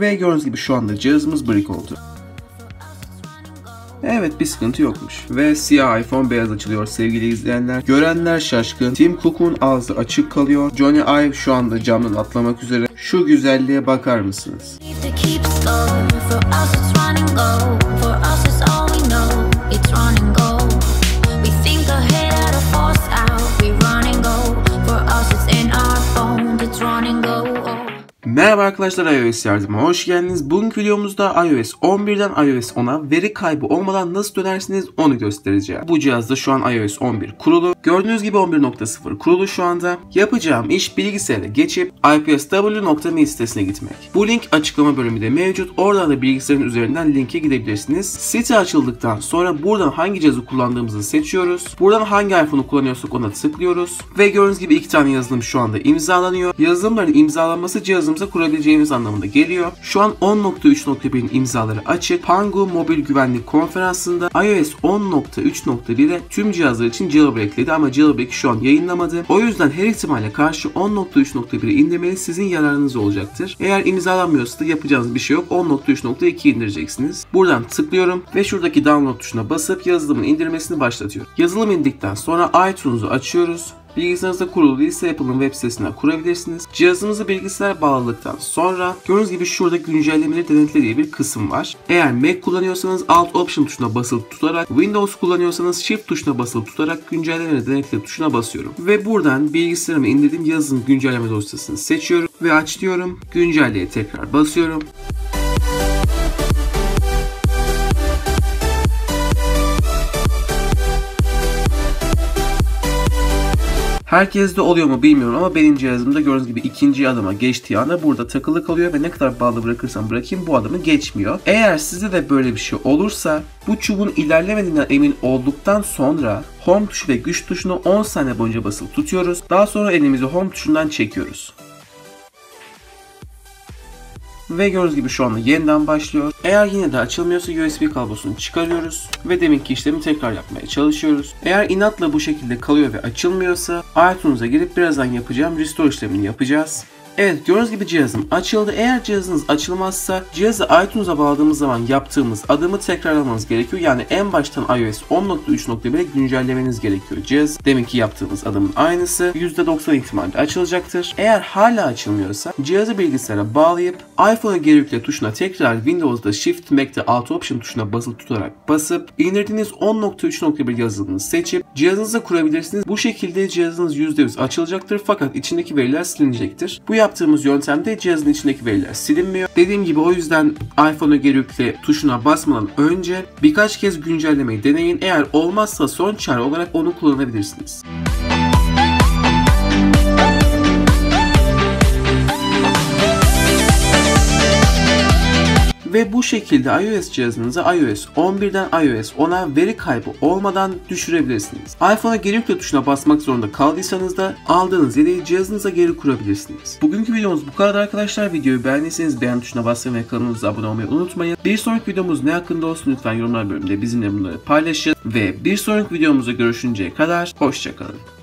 Ve gördüğünüz gibi şu anda cihazımız brick oldu. Evet bir sıkıntı yokmuş. Ve siyah iPhone beyaz açılıyor sevgili izleyenler. Görenler şaşkın. Tim Cook'un ağzı açık kalıyor. Johnny Ive şu anda camdan atlamak üzere. Şu güzelliğe bakar mısınız? to keep Merhaba arkadaşlar iOS yardıma hoş geldiniz. Bugünkü videomuzda iOS 11'den iOS 10'a veri kaybı olmadan nasıl dönersiniz onu göstereceğim. Bu cihazda şu an iOS 11 kurulu. Gördüğünüz gibi 11.0 kurulu şu anda. Yapacağım iş bilgisayara geçip ipsw.me sitesine gitmek. Bu link açıklama bölümünde mevcut. Oradan da bilgisayarın üzerinden linke gidebilirsiniz. Site açıldıktan sonra buradan hangi cihazı kullandığımızı seçiyoruz. Buradan hangi iPhone'u kullanıyorsak ona tıklıyoruz. Ve gördüğünüz gibi iki tane yazılım şu anda imzalanıyor. Yazılımların imzalanması cihazımıza kurabileceğimiz anlamına geliyor. Şu an 10.3.1'in imzaları açık. Pangu Mobil Güvenlik Konferansı'nda iOS 10.3.1'e tüm cihazlar için jailbreakledi ama jailbreak şu an yayınlamadı. O yüzden her ihtimale karşı 10.3.1'i indirmeniz sizin yararınız olacaktır. Eğer imzalanmıyorsa da yapacağınız bir şey yok. 10.3.2 indireceksiniz. Buradan tıklıyorum ve şuradaki download tuşuna basıp yazılımın indirmesini başlatıyorum. Yazılım indikten sonra iTunes'u açıyoruz. Bilgisayarınızda kurulu değilse Apple'ın web sitesinden kurabilirsiniz. Cihazınızı bilgisayara bağladıktan sonra gördüğünüz gibi şurada güncellemeleri denetle diye bir kısım var. Eğer Mac kullanıyorsanız Alt Option tuşuna basılı tutarak, Windows kullanıyorsanız Shift tuşuna basılı tutarak güncellemeleri denetle tuşuna basıyorum. Ve buradan bilgisayarıma indirdiğim yazılım güncelleme dosyasını seçiyorum ve aç diyorum. Güncelleye tekrar basıyorum. Herkeste oluyor mu bilmiyorum ama benim cihazımda gördüğünüz gibi ikinci adıma geçtiği anda burada takılı kalıyor ve ne kadar bağlı bırakırsam bırakayım bu adımı geçmiyor. Eğer sizde de böyle bir şey olursa bu çubuğun ilerlemediğinden emin olduktan sonra Home tuşu ve güç tuşunu 10 saniye boyunca basılı tutuyoruz. Daha sonra elimizi Home tuşundan çekiyoruz. Ve gördüğünüz gibi şu anda yeniden başlıyor. Eğer yine de açılmıyorsa USB kablosunu çıkarıyoruz ve deminki işlemi tekrar yapmaya çalışıyoruz. Eğer inatla bu şekilde kalıyor ve açılmıyorsa iTunes'a girip birazdan yapacağım restore işlemini yapacağız. Evet gördüğünüz gibi cihazım açıldı. Eğer cihazınız açılmazsa cihazı iTunes'a bağladığımız zaman yaptığımız adımı tekrarlamanız gerekiyor. Yani en baştan iOS 10.3.1'e güncellemeniz gerekiyor. Cihaz deminki yaptığımız adımın aynısı %90 ihtimalle açılacaktır. Eğer hala açılmıyorsa cihazı bilgisayara bağlayıp iPhone'a geri yükle tuşuna tekrar Windows'da Shift Mac'te Alt Option tuşuna basılı tutarak basıp indirdiğiniz 10.3.1 yazılımını seçip cihazınıza kurabilirsiniz. Bu şekilde cihazınız %100 açılacaktır fakat içindeki veriler silinecektir. Bu yaptığımız yöntemde cihazın içindeki veriler silinmiyor. Dediğim gibi o yüzden iPhone'a geri yükle tuşuna basmadan önce birkaç kez güncellemeyi deneyin. Eğer olmazsa son çare olarak onu kullanabilirsiniz. Ve bu şekilde iOS cihazınızı iOS 11'den iOS 10'a veri kaybı olmadan düşürebilirsiniz. iPhone'a geri yükle tuşuna basmak zorunda kaldıysanız da aldığınız yedeği cihazınıza geri kurabilirsiniz. Bugünkü videomuz bu kadar arkadaşlar. Videoyu beğendiyseniz beğen tuşuna basmayı ve kanalımıza abone olmayı unutmayın. Bir sonraki videomuz ne hakkında olsun lütfen yorumlar bölümünde bizimle bunları paylaşın. Ve bir sonraki videomuzda görüşünceye kadar hoşçakalın.